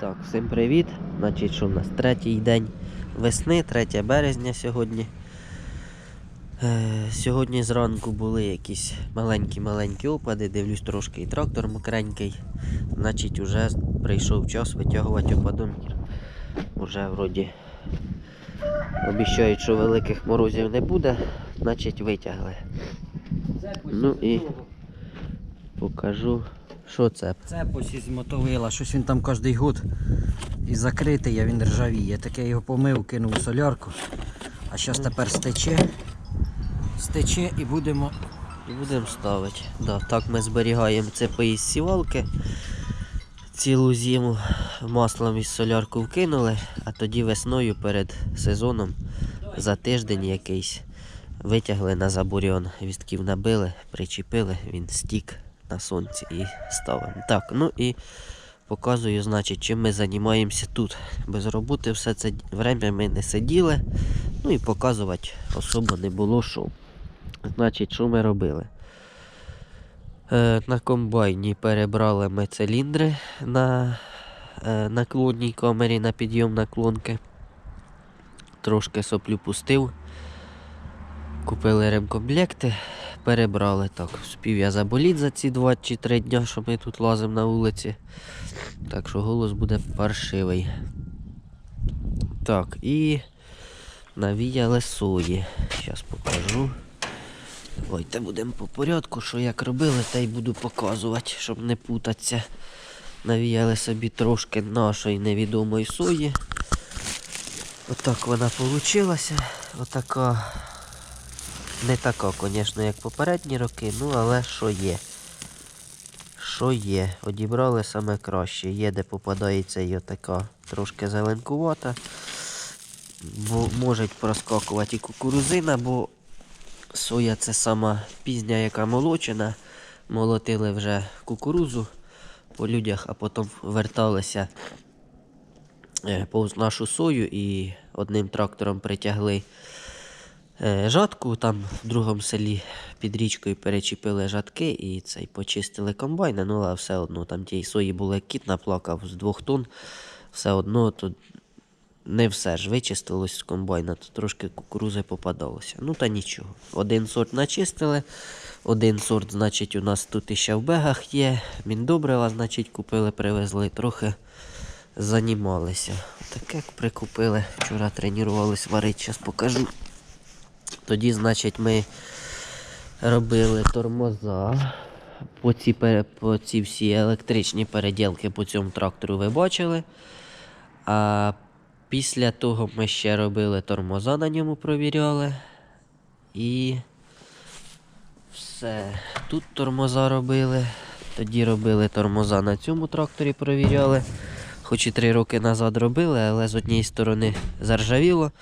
Так, всім привіт. Значить, що в нас третій день весни, 3 березня сьогодні. Е, сьогодні зранку були якісь маленькі-маленькі опади, дивлюсь трошки і трактор мокренький. Значить, вже прийшов час витягувати опадомір. Уже вроді обіцяють, що великих морозів не буде, значить витягли. Ну і покажу, що це. Цепось із мотовила, щось він там кожний год і закритий, а він ржавіє. Таке його помив, кинув у солярку. А зараз тепер стече. Стече і будемо. І будемо ставити. Да, так ми зберігаємо цепи із сівалки. Цілу зиму маслом із солярку вкинули, а тоді весною перед сезоном за тиждень якийсь витягли на забурьон, вістків набили, причепили, він стік на сонці і ставимо. Так, ну і показую, значить, чим ми займаємося тут. Без роботи все це время ми не сиділи, ну і показувати особо не було що. Значить, що ми робили? Е, на комбайні перебрали ми циліндри на е, наклонній камері на підйом наклонки. Трошки соплю пустив. Купили ремкомплекти, перебрали так. Спів я заболіт за ці 2 чи 3 дня, що ми тут лазимо на вулиці. Так що голос буде паршивий. Так, і навіяли сої. Зараз покажу. Давайте будемо по порядку, що як робили, та й буду показувати, щоб не путатися. Навіяли собі трошки нашої невідомої сої. Отак вона вийшла. Отака. Не така, звісно, як попередні роки, ну але що є. Що є? Одібрали саме краще. Є, де попадається і отака трошки зеленкувата. Бо можуть проскакувати і кукурузина, бо Соя це сама пізня, яка молочена. Молотили вже кукурузу по людях, а потім верталися е, повз нашу сою і одним трактором притягли жатку. Там в другому селі під річкою перечепили жатки і цей почистили комбайна. Ну, але все одно там тієї сої було кіт наплакав з двох тонн. Все одно тут не все ж вичистилось з комбайна, то трошки кукурузи попадалося. Ну та нічого. Один сорт начистили, один сорт, значить, у нас тут іще в бегах є. Міндобрива, значить, купили, привезли, трохи занімалися. Таке прикупили. Вчора тренувалися варити, зараз покажу. Тоді, значить, ми робили тормоза. По ці, по ці всі електричні переділки по цьому трактору ви бачили. А після того ми ще робили тормоза на ньому провіряли. І все. Тут тормоза робили. Тоді робили тормоза на цьому тракторі провіряли. Хоч і три роки назад робили, але з однієї сторони заржавіло,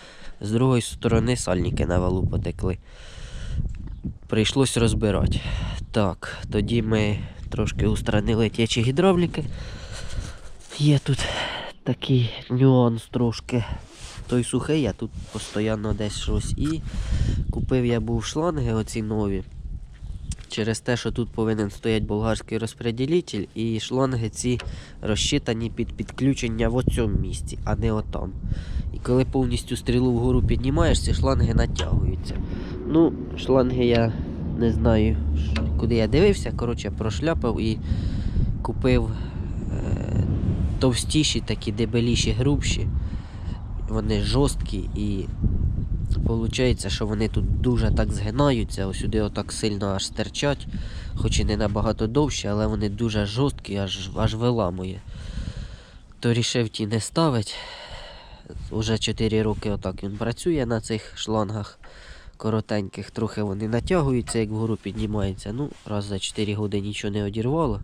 з другої сторони сальники на валу потекли. Прийшлось розбирати. Так, тоді ми трошки устранили течі гідравліки. Є тут такий нюанс трошки. Той сухий, я тут постійно десь щось. І купив я був шланги оці нові. Через те, що тут повинен стояти болгарський розпреділитель, і шланги ці розчитані під підключення в оцьому місці, а не отам. І коли повністю стрілу вгору піднімаєш, ці шланги натягуються. Ну, шланги я не знаю, куди я дивився. Коротше, прошляпав і купив е, товстіші, такі дебеліші, грубші. Вони жорсткі і виходить, що вони тут дуже так згинаються, ось сюди отак сильно аж стерчать, хоч і не набагато довші, але вони дуже жорсткі, аж, аж виламує. То рішив ті не ставить. Уже 4 роки отак він працює на цих шлангах коротеньких, трохи вони натягуються, як вгору піднімаються. Ну, раз за 4 роки нічого не одірвало.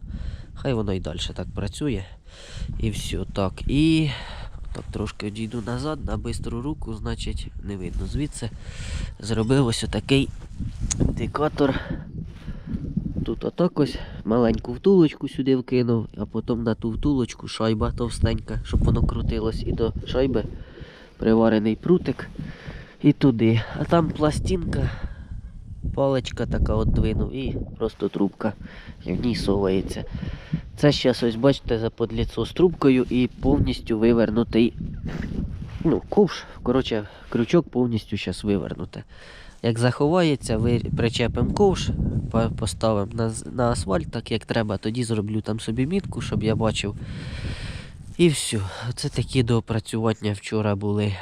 Хай воно і далі так працює. І все так. І так трошки одійду назад на бистру руку, значить, не видно звідси. Зробив ось отакий індикатор. Тут отак ось маленьку втулочку сюди вкинув, а потім на ту втулочку шайба товстенька, щоб воно крутилось і до шайби приварений прутик і туди. А там пластинка, паличка така от двинув і просто трубка і в ній совається. Це зараз ось бачите заподліцо з трубкою і повністю вивернутий. Ну, ковш, коротше, крючок повністю зараз вивернути. Як заховається, причепимо ковш, поставимо на, на асфальт, так як треба, тоді зроблю там собі мітку, щоб я бачив. І все. Це такі доопрацювання вчора були.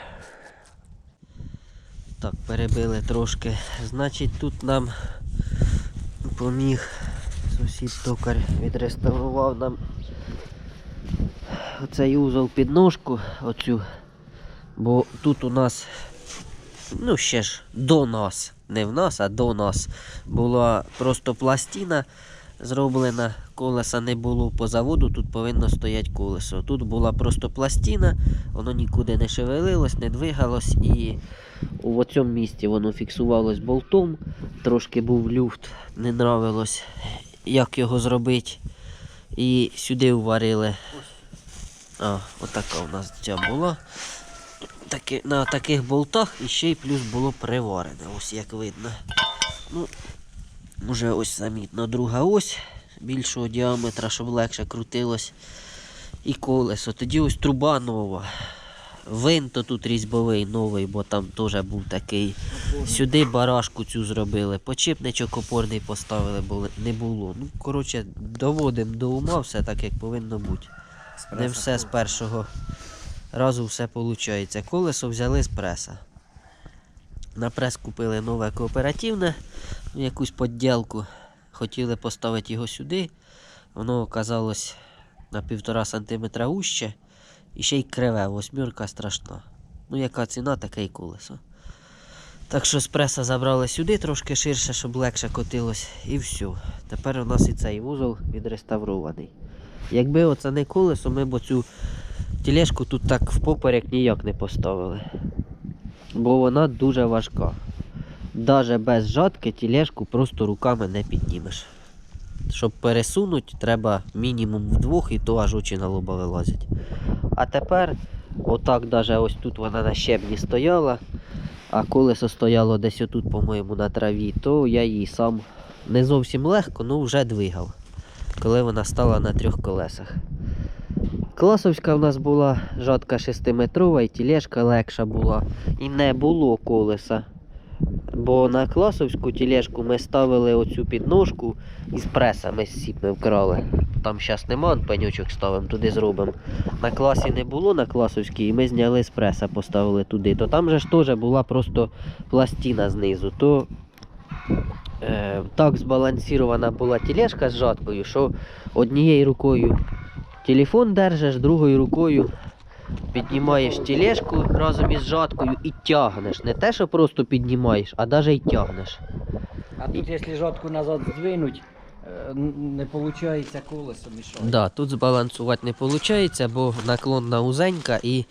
Так, перебили трошки. Значить, тут нам поміг сусід токар відреставрував нам оцей узол під ножку, оцю. Бо тут у нас, ну ще ж до нас, не в нас, а до нас була просто пластина зроблена, колеса не було по заводу, тут повинно стояти колесо. Тут була просто пластина, воно нікуди не шевелилось, не двигалось і у цьому місці воно фіксувалось болтом. Трошки був люфт, не нравилось, як його зробити. І сюди уварили. А, отака у нас ця була. Таки, на таких болтах і ще й плюс було приварене, ось як видно. Ну, Уже ось замітно друга ось більшого діаметра, щоб легше крутилось. І колесо. Тоді ось труба нова. Винто тут різьбовий новий, бо там теж був такий. Сюди барашку цю зробили. Почіпничок опорний поставили, бо не було. Ну, коротше, доводимо до ума все так, як повинно бути. Не все з першого разу все виходить. Колесо взяли з преса. На прес купили нове кооперативне, ну, якусь подділку. Хотіли поставити його сюди. Воно оказалось на півтора сантиметра уще. І ще й криве, восьмірка страшна. Ну, яка ціна, таке й колесо. Так що з преса забрали сюди трошки ширше, щоб легше котилось, і все. Тепер у нас і цей вузол відреставрований. Якби оце не колесо, ми б оцю тілешку тут так впоперек ніяк не поставили. Бо вона дуже важка. Даже без жатки тілешку просто руками не піднімеш. Щоб пересунути, треба мінімум вдвох і то аж очі на лоба вилазять. А тепер, отак, даже ось тут вона на щебні стояла, а колесо стояло десь отут, по-моєму, на траві, то я її сам не зовсім легко, ну вже двигав, коли вона стала на трьох колесах. Класовська в нас була жатка 6-метрова і тілешка легша була. І не було колеса. Бо на класовську тілешку ми ставили оцю підножку із пресами з сіп ми вкрали. Там зараз нема, пеньочок ставимо, туди зробимо. На класі не було на класовській, і ми зняли з преса, поставили туди. То там же ж теж була просто пластина знизу. То е, так збалансована була тілешка з жаткою, що однією рукою телефон держиш, другою рукою піднімаєш тележку разом із жаткою і тягнеш. Не те, що просто піднімаєш, а навіть і тягнеш. А тут, якщо жатку назад здвинуть, е, не виходить колесо мішає. Да, тут збалансувати не виходить, бо наклонна узенька і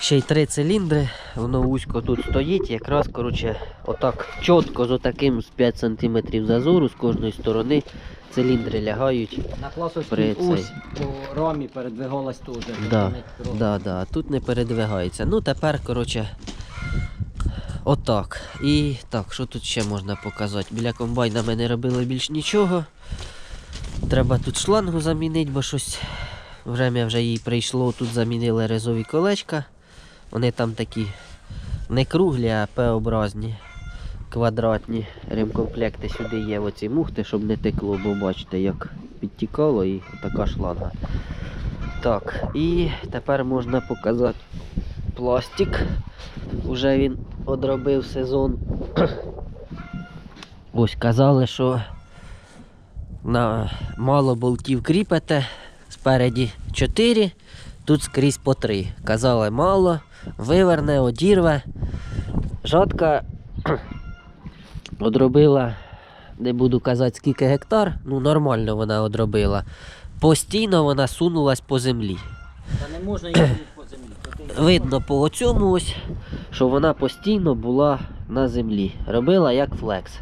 ще й три циліндри, воно вузько тут стоїть, якраз коротше, отак чітко з отаким з 5 см зазору з кожної сторони циліндри лягають. На класовській ось по рамі передвигалась теж. Да, да, да, тут не передвигається. Ну тепер, коротше, отак. І так, що тут ще можна показати? Біля комбайна ми не робили більш нічого. Треба тут шлангу замінити, бо щось время вже їй прийшло. Тут замінили резові колечка. Вони там такі не круглі, а П-образні, квадратні. Ремкомплекти сюди є оці мухти, щоб не текло, бо бачите, як підтікало і така шланга. Так, і тепер можна показати пластик. Уже він одробив сезон. Ось казали, що на мало болтів кріпите, спереді 4, тут скрізь по 3. Казали мало, виверне, одірве. Жатка одробила, не буду казати скільки гектар, ну нормально вона одробила. Постійно вона сунулась по землі. Та не можна її по землі. Видно по цьому ось, що вона постійно була на землі. Робила як флекс.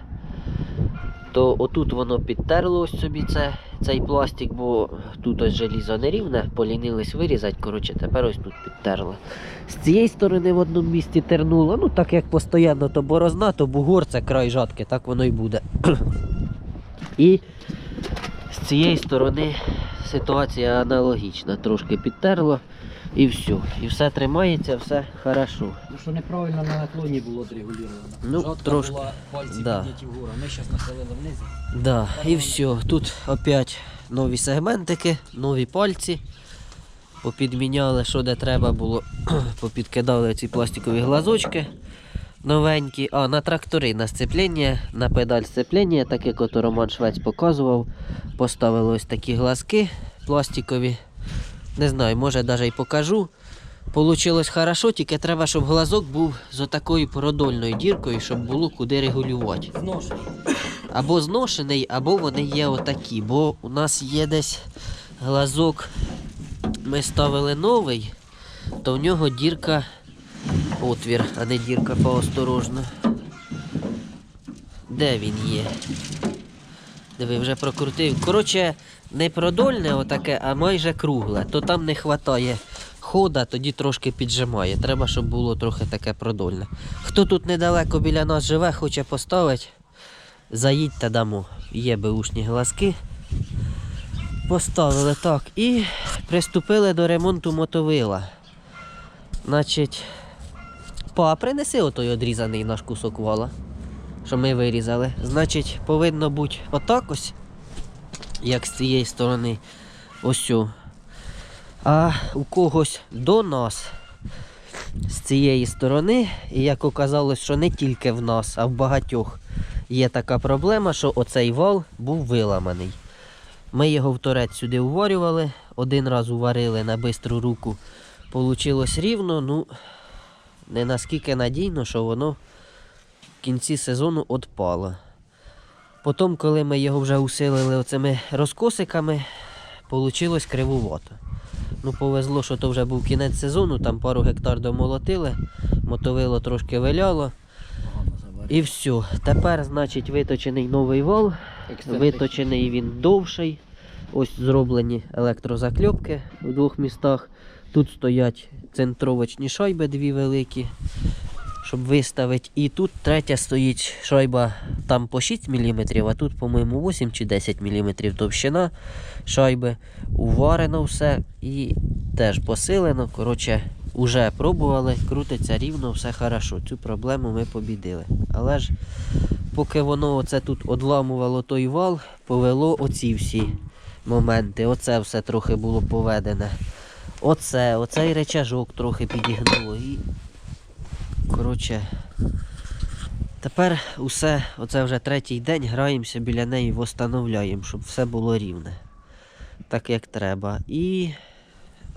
То отут воно підтерло ось собі це, цей пластик, бо тут ось желізо нерівне, полінились вирізати, коротше, тепер ось тут підтерли. З цієї сторони в одному місці тернуло, ну так як постійно то борозна, то бугор це край жатки, так воно і буде. І з цієї сторони ситуація аналогічна. Трошки підтерло і все. І все тримається, все хорошо. Ну що неправильно на наклоні було регулювано. Ну, Жатка трошки. була пальці Да. підняті вгору. Ми зараз нахилили вниз. Да, і все. Тут опять нові сегментики, нові пальці. Попідміняли, що де треба було. Попідкидали ці пластикові глазочки новенькі. А, на трактори на сцеплення, на педаль сцеплення, так як ото Роман Швець показував. Поставили ось такі глазки пластикові. Не знаю, може навіть і покажу. Получилось хорошо, тільки треба, щоб глазок був з отакою продольною діркою, щоб було куди регулювати. Зношений. Або зношений, або вони є отакі. Бо у нас є десь глазок. Ми ставили новий, то в нього дірка отвір, а не дірка поосторожно. Де він є? Диви, вже прокрутив. Коротше, не продольне отаке, а майже кругле. То там не вистачає хода, тоді трошки піджимає. Треба, щоб було трохи таке продольне. Хто тут недалеко біля нас живе, хоче поставити, заїдьте дамо. Є беушні глазки. Поставили так. І приступили до ремонту мотовила. Значить, па, принеси отой одрізаний наш кусок вала, що ми вирізали. Значить, повинно бути отак ось, як з цієї сторони, ось. А у когось до нас з цієї сторони, і як оказалось, що не тільки в нас, а в багатьох є така проблема, що оцей вал був виламаний. Ми його в торець сюди уварювали, один раз уварили на бистру руку. Получилось рівно, ну не наскільки надійно, що воно в кінці сезону відпало. Потім, коли ми його вже усилили оцими розкосиками, вийшло кривувато. Ну, повезло, що то вже був кінець сезону, там пару гектар домолотили, мотовило трошки виляло. І все. Тепер, значить, виточений новий вал. Виточений він довший. Ось зроблені електрозакльопки в двох містах. Тут стоять центровочні шайби, дві великі, щоб виставити. І тут третя стоїть шайба там по 6 мм, а тут, по-моєму, 8 чи 10 мм товщина шайби. Уварено все і теж посилено. Коротше, уже пробували, крутиться рівно, все хорошо. Цю проблему ми побідили. Але ж поки воно оце тут одламувало той вал, повело оці всі моменти. Оце все трохи було поведене. Оце, оцей речажок трохи підігнуло. І, коротше, тепер усе, оце вже третій день, граємося біля неї, восстановляємо, щоб все було рівне. Так як треба. І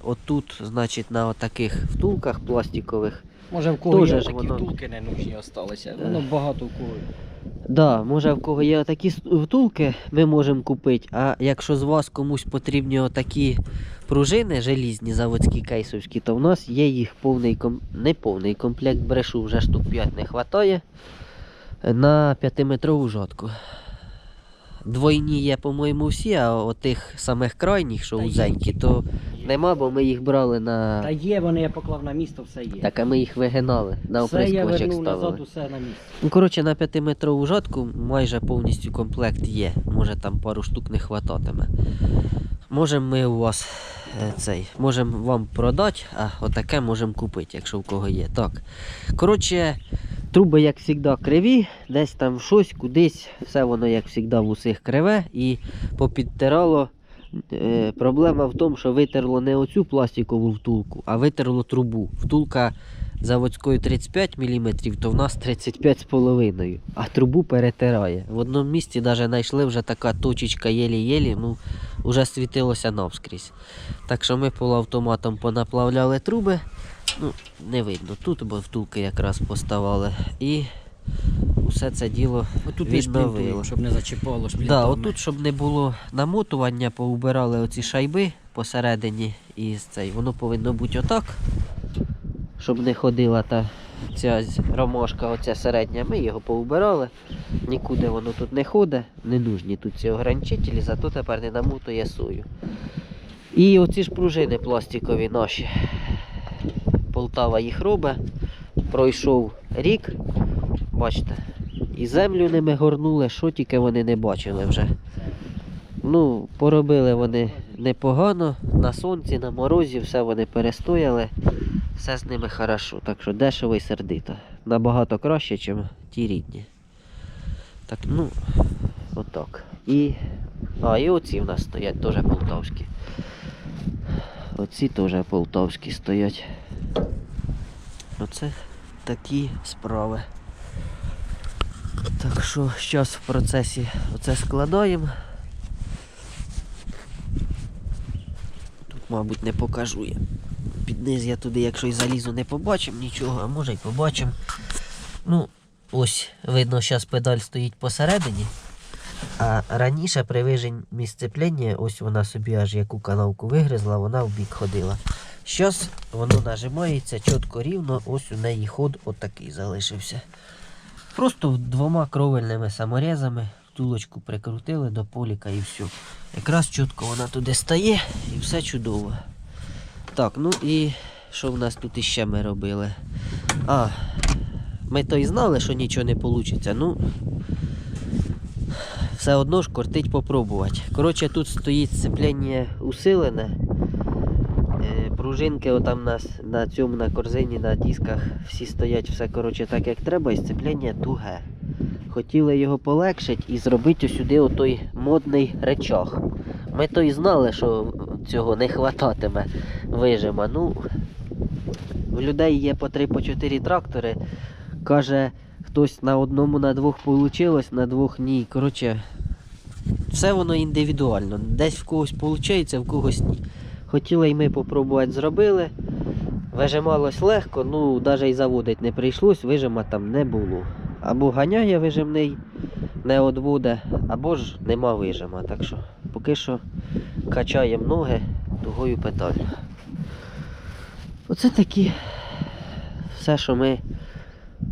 отут, значить, на отаких втулках пластикових Може в кого Тоже є такі воно- втулки не нужні залишилися. Воно багато у кого. Да, може в кого є такі втулки, ми можемо купити. А якщо з вас комусь потрібні такі пружини желізні, заводські кейсовські, то в нас є їх повний ком... не повний комплект брешу, вже штук 5 не вистачає на 5-метрову жодку. Двойні є, по-моєму, всі, а отих самих крайніх, що узенькі, то нема, бо ми їх брали на. Та є, вони я поклав на місто, все є. Так, а ми їх вигинали, на все я оприскувачок вернув ставили. назад, усе на місце. Ну, коротше, на 5-метрову жатку майже повністю комплект є. Може там пару штук не хвататиме. Можемо ми у вас е, цей, можемо вам продати, а отаке можемо купити, якщо в кого є. Так. Коротше, труби, як завжди, криві, десь там щось, кудись, все воно, як завжди, в усіх криве і попідтирало. Е, проблема в тому, що витерло не оцю пластикову втулку, а витерло трубу. Втулка заводською 35 мм, то в нас 35,5 а трубу перетирає. В одному місці навіть знайшли вже така точечка єлі-єлі, ну вже світилося навскрізь. Так що ми полуавтоматом понаплавляли труби. Ну, не видно тут, бо втулки якраз поставали. І все це діло Отут відновило, щоб не зачіпало Да, отут, щоб не було намотування, поубирали оці шайби посередині і цей. Воно повинно бути отак, щоб не ходила та ця ромашка, оця середня. Ми його поубирали. Нікуди воно тут не ходить, не нужні тут ці ограничителі, зато тепер не намотує сою. І оці ж пружини пластикові наші. Полтава їх робить. Пройшов рік, бачите, і землю ними горнули, що тільки вони не бачили вже. Ну, поробили вони непогано. На сонці, на морозі, все вони перестояли. Все з ними хорошо. Так що дешево і сердито. Набагато краще, ніж ті рідні. Так, ну, отак. І. А, і оці в нас стоять теж полтавські. Оці теж полтавські стоять. Оце такі справи. Так що зараз в процесі оце складаємо. Тут, мабуть, не покажу я. Під низ я туди, якщо і залізу, не побачимо нічого, а може й побачимо. Ну, ось, видно, зараз педаль стоїть посередині. А раніше при виженні сцеплення, ось вона собі аж яку канавку вигризла, вона в бік ходила. Зараз воно нажимається чітко рівно, ось у неї ход отакий залишився. Просто двома кровельними саморезами втулочку прикрутили до поліка і все. Якраз чітко вона туди стає і все чудово. Так, ну і що в нас тут іще ми робили? А, ми то і знали, що нічого не вийде. Ну, все одно ж кортить попробувати. Коротше, тут стоїть сцеплення усилене. Пружинки отам на, на цьому на корзині, на дисках всі стоять все коротше, так як треба, і сцеплення туге. Хотіли його полегшити і зробити сюди отой модний речах. Ми то і знали, що цього не хвататиме вижима. Ну, у людей є по 3 по 4 трактори. Каже, хтось на одному, на двох вийшло, на двох ні. Коротше, все воно індивідуально. Десь в когось виходить, в когось ні. Хотіли й ми попробувати зробили. Вижималось легко, ну навіть і заводити не прийшлось, вижима там не було. Або ганяє вижимний, не одводе, або ж нема вижима. Так що поки що качаємо ноги тугою педаль. Оце такі все, що ми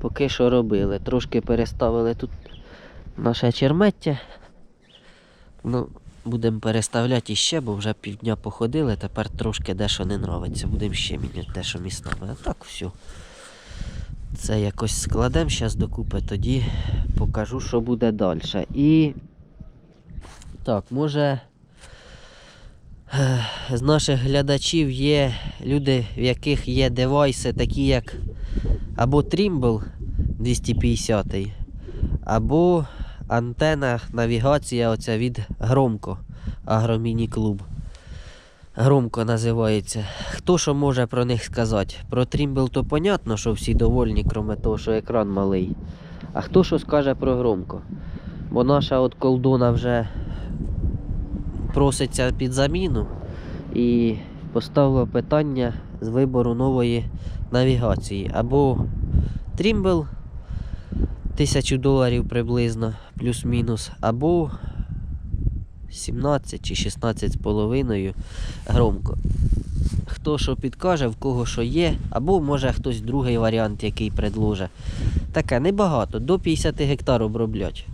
поки що робили. Трошки переставили тут наше чермеття. Ну, будемо переставляти іще, бо вже півдня походили, тепер трошки дещо не нравиться. Будемо ще міняти дещо містами. А так все. Це якось складемо зараз докупи, тоді покажу, що буде далі. І так, може з наших глядачів є люди, в яких є девайси, такі як або Trimble 250, або антена навігація оця від Громко, Агроміні Клуб. Громко називається. Хто що може про них сказати? Про Trimble то понятно, що всі довольні, крім того, що екран малий. А хто що скаже про Громко? Бо наша от колдона вже проситься під заміну і поставила питання з вибору нової навігації. Або Trimble 1000 доларів приблизно, плюс-мінус, або 17 чи 16 з половиною громко. Хто що підкаже, в кого що є, або може хтось другий варіант, який предложить. Таке небагато, до 50 гектар оброблять.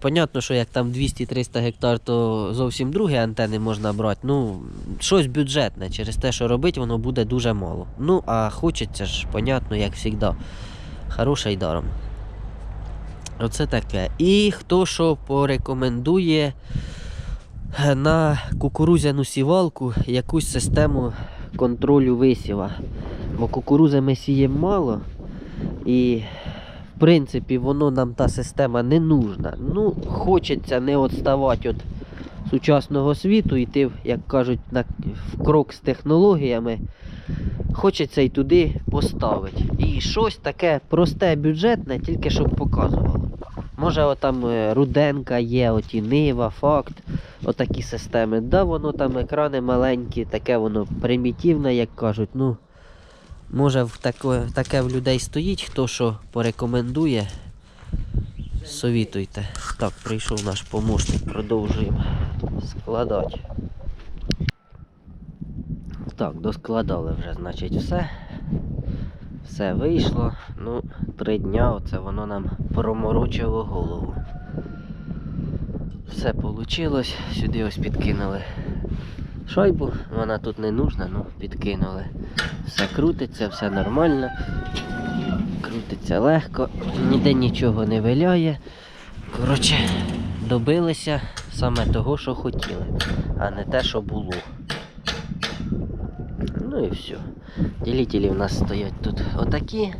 Понятно, що як там 200-300 гектар, то зовсім другі антени можна брати. Ну, щось бюджетне, через те, що робити, воно буде дуже мало. Ну, а хочеться ж, понятно, як завжди. Хороше й даром. Оце таке. І хто що порекомендує е, на кукурузяну сівалку якусь систему контролю висіва. Бо кукурузи ми сіємо мало. І в принципі воно нам та система не нужна. Ну, хочеться не відставати від сучасного світу, йти, як кажуть, на, в крок з технологіями. Хочеться й туди поставити. І щось таке просте, бюджетне, тільки щоб показувало. Може, отам е, Руденка є, оті Нива, Факт, отакі системи. Да, воно там екрани маленькі, таке воно примітивне, як кажуть. Ну, може, в таке, таке в людей стоїть, хто що порекомендує. Совітуйте. Так, прийшов наш помощник, продовжуємо складати. Так, доскладали вже, значить, все. Все вийшло. Ну, три дня оце воно нам проморочило голову. Все вийшло. Сюди ось підкинули шайбу. Вона тут не нужна, ну підкинули. Все крутиться, все нормально. Крутиться легко, ніде нічого не виляє. Коротше, добилися саме того, що хотіли. а не те, що було. Ну і все. Ділителі в нас стоять тут отакі.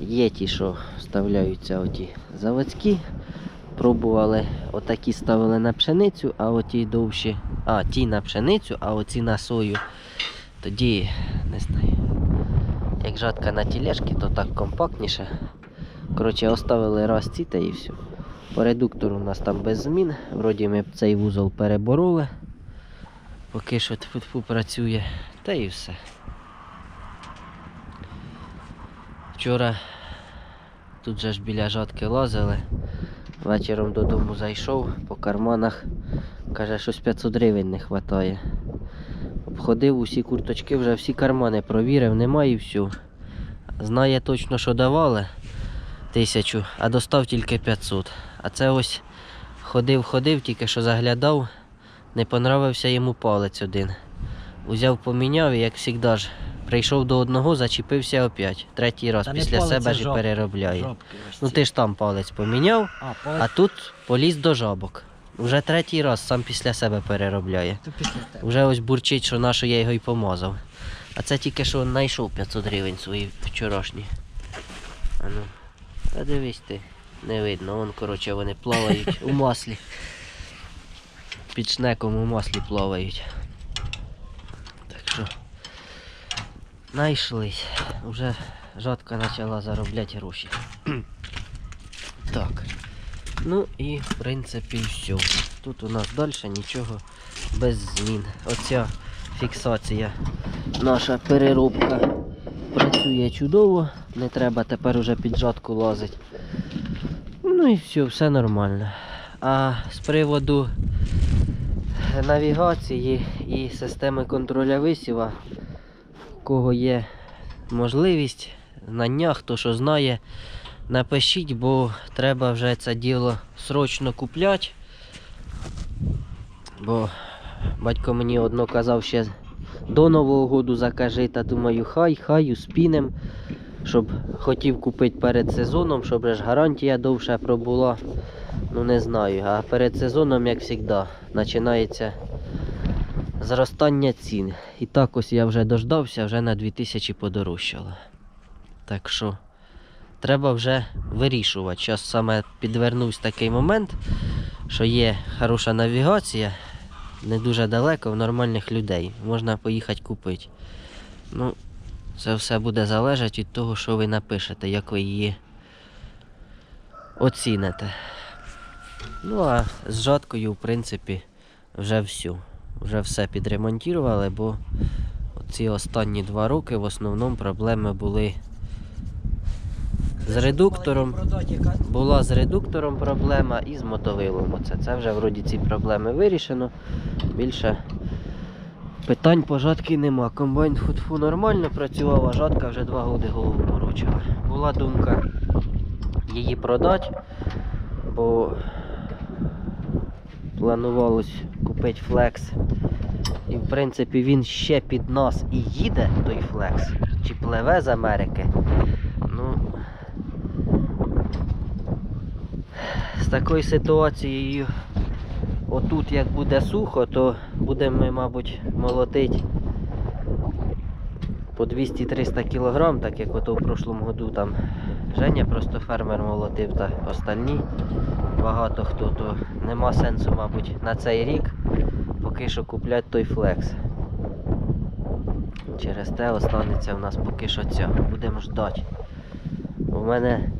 Є ті, що вставляються оті заводські. Пробували отакі ставили на пшеницю, а оті довші. А, ті на пшеницю, а оці на сою. Тоді не знаю. Як жатка на тілешки, то так компактніше. Коротше, оставили раз ці та і все. По редуктору у нас там без змін. Вроді ми б цей вузол перебороли. Поки що тфу працює. Та і все. Вчора тут же ж біля жатки лазили. Вечором додому зайшов по карманах. Каже, щось 500 гривень не вистачає. Обходив усі курточки, вже всі кармани провірив, немає і все. Знає точно, що давали тисячу, а достав тільки 500. А це ось ходив, ходив, тільки що заглядав, не понравився йому палець один. Узяв, поміняв і, як завжди ж, прийшов до одного, зачепився опять. Третій раз Та після себе ж і переробляє. Жопки Ну ти ж там палець поміняв, А, а тут поліз до жабок. Вже третій раз сам після себе переробляє. Вже ось бурчить, що на що я його й помазав. А це тільки що знайшов 500 гривень свої вчорашні. А ну, та дивись ти, не видно, вон, коротше, вони плавають у маслі. Під шнеком у маслі плавають. Що. Знайшлись. Вже жатка почала заробляти гроші. так. Ну і в принципі все. Тут у нас далі нічого без змін. Оця фіксація, наша переробка працює чудово, не треба тепер уже під жатку лазити. Ну і все, все нормально. А з приводу навігації і системи контроля висіва, у кого є можливість, знання, хто що знає, напишіть, бо треба вже це діло срочно купляти. Бо батько мені одно казав ще до Нового року закажи, та думаю, хай, хай успінем, щоб хотів купити перед сезоном, щоб ж гарантія довше пробула. Ну не знаю. А перед сезоном, як завжди, починається зростання цін. І так ось я вже дождався, вже на 2000 подорожчало. Так що треба вже вирішувати. Зараз саме підвернувся такий момент, що є хороша навігація, не дуже далеко в нормальних людей. Можна поїхати купити. Ну, це все буде залежати від того, що ви напишете, як ви її оціните. Ну а з жаткою, в принципі, вже все. Вже все підремонтували, бо ці останні два роки в основному проблеми були з редуктором. Була з редуктором проблема і з мотовилом. Оце. Це вже вроді ці проблеми вирішено. Більше питань по жатки нема. Комбайн футфу нормально працював, а жатка вже два роки голову морочила. Була думка її продати, бо планувалось купити флекс. І в принципі він ще під нас і їде той флекс, чи пливе з Америки. Ну, з такою ситуацією, отут як буде сухо, то будемо ми, мабуть, молотити по 200-300 кг, так як ото в прошлому году там Женя просто фермер молотив та остальні. Багато хто, то нема сенсу, мабуть, на цей рік поки що купляти той флекс. Через те останеться в нас поки що ця. Будемо ждати. У мене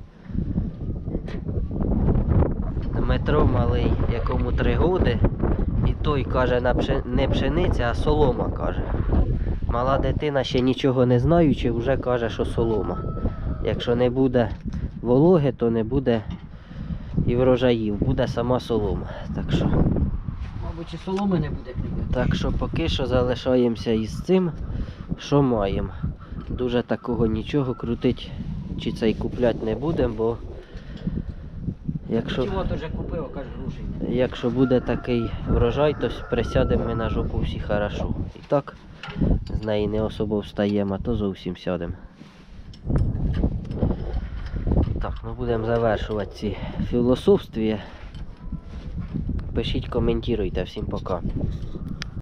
Дмитро малий, якому три годи, і той каже не пшениця, а солома каже. Мала дитина ще нічого не знаючи, вже каже, що солома. Якщо не буде вологи, то не буде і врожаїв, буде сама солома. Так що, Мабуть, і соломи не буде. так що поки що залишаємося із цим, що маємо. Дуже такого нічого крутить чи цей купляти не будемо, бо якщо. Чого вже купив, каже, грошей. Якщо буде такий врожай, то присядемо ми на жопу всі хорошо. І так з неї не особо встаємо, а то зовсім сядемо. Так, ну будемо завершувати ці філософстві. Пишіть, коментуйте. Всім пока.